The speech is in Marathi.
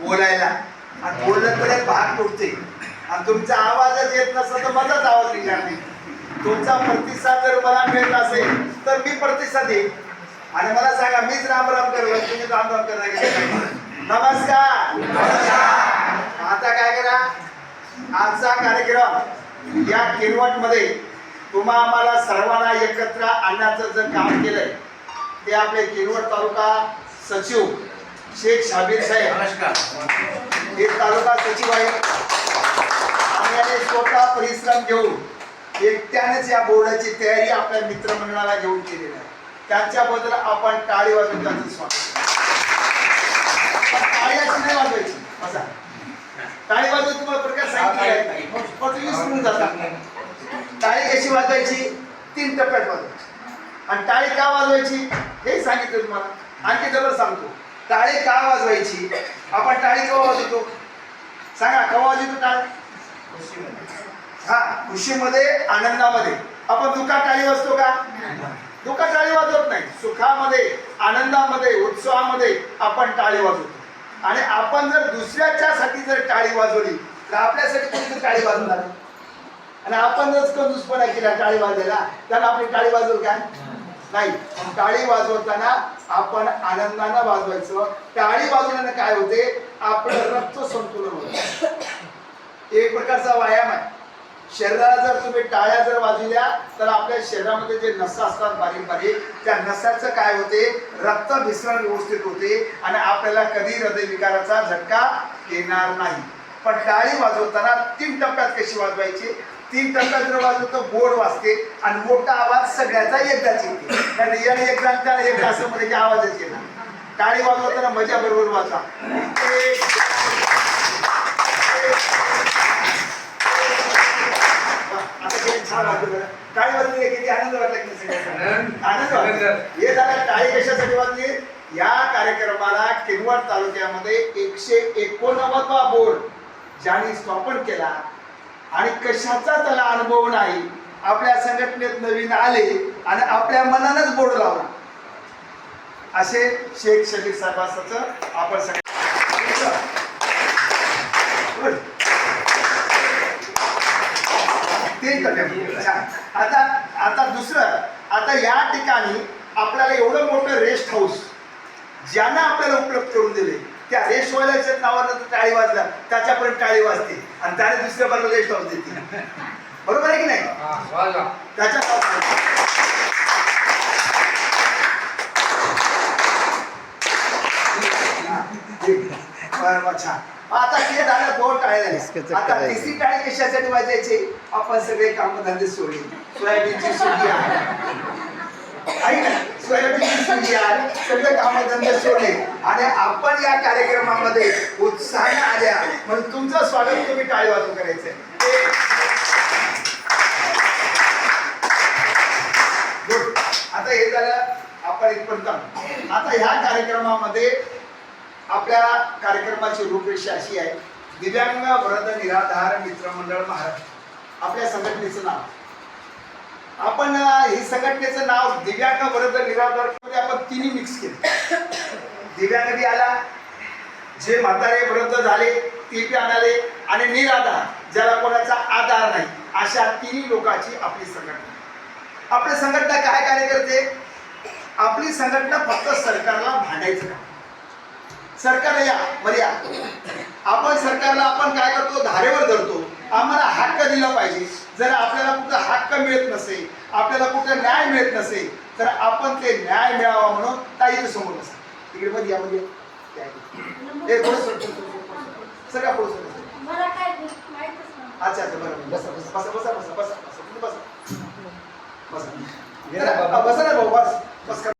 बोलायला. आणि एक भाग तुटते. आणि तुमचा आवाजच येत नसला तर माझाच आवाज निघणार नाही. तुमचा प्रतिसाद जर मला मिळत असेल तर मी प्रतिसाद देईन. आणि मला सांगा मीच राम राम करलो तुम्ही राम राम करा नमस्कार. आता काय करा? आजचा कार्यक्रम या किनवटमध्ये तुम्हा आम्हाला सर्वांना एकत्र आणण्याचं जर काम केलंय ते आपले किनवट तालुका सचिव शेख शाबीर साहेब. नमस्कार. हे तालुका सचिव आहे आणि याने स्वतः परिश्रम घेऊन एकट्यानेच या बोर्डाची तयारी आपल्या मित्रमंडळाला घेऊन केलेली आहे. त्यांच्याबद्दल आपण टाळी वाजवून त्यांचं स्वागत टाळी अशी नाही वाजवायची. बसा. टाळी वाजवून तुम्हाला प्रकाश सांगितलं तुम्ही विसरून टाळी. कशी वाजवायची? तीन टप्प्यात वाजवायची. आणि टाळी का वाजवायची? हे सांगितलं तुम्हाला. आणखी जवळ सांगतो. टाळी का वाजवायची? आपण टाळी केव्हा वाजवतो? सांगा केव्हा वाजवतो टाळ? हा खुशीमध्ये आनंदामध्ये. आपण दुःखात टाळी वाजतो का? दुःखात टाळी वाजवत नाही. सुखामध्ये आनंदामध्ये उत्सवामध्ये आपण टाळी वाजवतो. आणि आपण जर दुसऱ्याच्यासाठी जर टाळी वाजवली तर आपल्यासाठी कोणती टाळी वाजवणार? आणि आपण जर कंजूसपणा केला टाळी वाजवायला त्याला आपली टाळी वाजवू काय नाही टाळी वाजवताना आपण आनंदानं वाजवायचं. टाळी वाजवल्यानं काय होते? आपलं रक्त संतुलन होतं. एक प्रकारचा व्यायाम आहे. शरीराला जर तुम्ही टाळ्या जर वाजविल्या तर आपल्या शरीरामध्ये जे नसा असतात बारीक बारीक त्या नसाचं काय होते? रक्त मिश्रण व्यवस्थित होते आणि आपल्याला कधी हृदयविकाराचा झटका येणार नाही. पण टाळी वाजवताना तीन टप्प्यात कशी वाजवायची? तीन टप्प्यात जर वाजवतो गोड वाजते आणि मोठा आवाज सगळ्याचा एकदाच येते कारण याने एकदा त्याला एकदा असं मध्ये की आवाजच येणार टाळी वाजवताना मजा बरोबर बरं. टाळी वाजली किती आनंद वाटला की सगळ्यांना? आनंद वाटला. हे झालं टाळी कशासाठी वाजली या कार्यक्रमाला किनवट तालुक्यामध्ये एकशे एकोणनव्वदवा बोर्ड ज्यांनी स्थापन केला आणि कशाचा त्याला अनुभव नाही? आपल्या संघटनेत नवीन आले आणि आपल्या मनानच बोर्ड लावला. असे शेख शबीर साहेबांचं आपण सगळं आता आता दुसरं आता या ठिकाणी आपल्याला एवढं मोठं रेस्ट हाऊस ज्यांना आपल्याला उपलब्ध करून दिले त्या रेस्ट वाल्याच्या नावानं जर टाळी वाजला त्याच्यापर्यंत टाळी वाजते. आणि त्याने दुसऱ्या बाजूला रेस्ट हाऊस देते. बरोबर आहे की नाही? त्याच्या हा, ठीक. बरं, बरं, छान आता ते झालं दोन टाळे झाले आता. तिसरी टाळी कशासाठी वाजायची? आपण सगळे कामधंदे सोडले. सोयाबीनची सुगी आहे. ऐक सगळे कामधंदे सोडले आणि आपण या कार्यक्रमामध्ये उत्साहाने आल्या म्हणून तुमचं स्वागत तुम्ही टाळी वाजू करायचंय. गुड आता हे झालं आपण इथपर्यंत आता ह्या कार्यक्रमामध्ये आपल्या कार्यक्रमाची रूपरेषा अशी आहे. दिव्यांग व्रत निराधार मित्रमंडळ महाराष्ट्र. आपल्या संघटनेचं नाव. संघटनेचं नाव दिव्यांग वृद्ध निराधार आपण तिन्ही मिक्स केले. दिव्यांग बी आला जे म्हातारे वृद्ध झाले ते बी आणाले आणि निराधार ज्याला कोणाचा आधार नाही अशा तिन्ही लोकांची आपली संघटना. आपली संघटना काय कार्य करते? आपली संघटना फक्त सरकारला भांडायचं का सरकार या बरं आपण सरकारला आपण काय करतो? धारेवर धरतो. आम्हाला हक्क दिला पाहिजे. जर आपल्याला कुठं मिळत नसेल आपल्याला कुठं न्याय मिळत नसेल तर आपण ते न्याय मिळावा म्हणून ताईच्या समोर बसा. तिकडे मध्ये या मध्ये या. या इकडे. ए, थोडं सर, पुढं सर. मला काय माहितच नाही. अच्छा अच्छा बरं बसा बसा बसा बसा बसा बसा बसा बसा. बसा. बसा ना भाऊ बस बस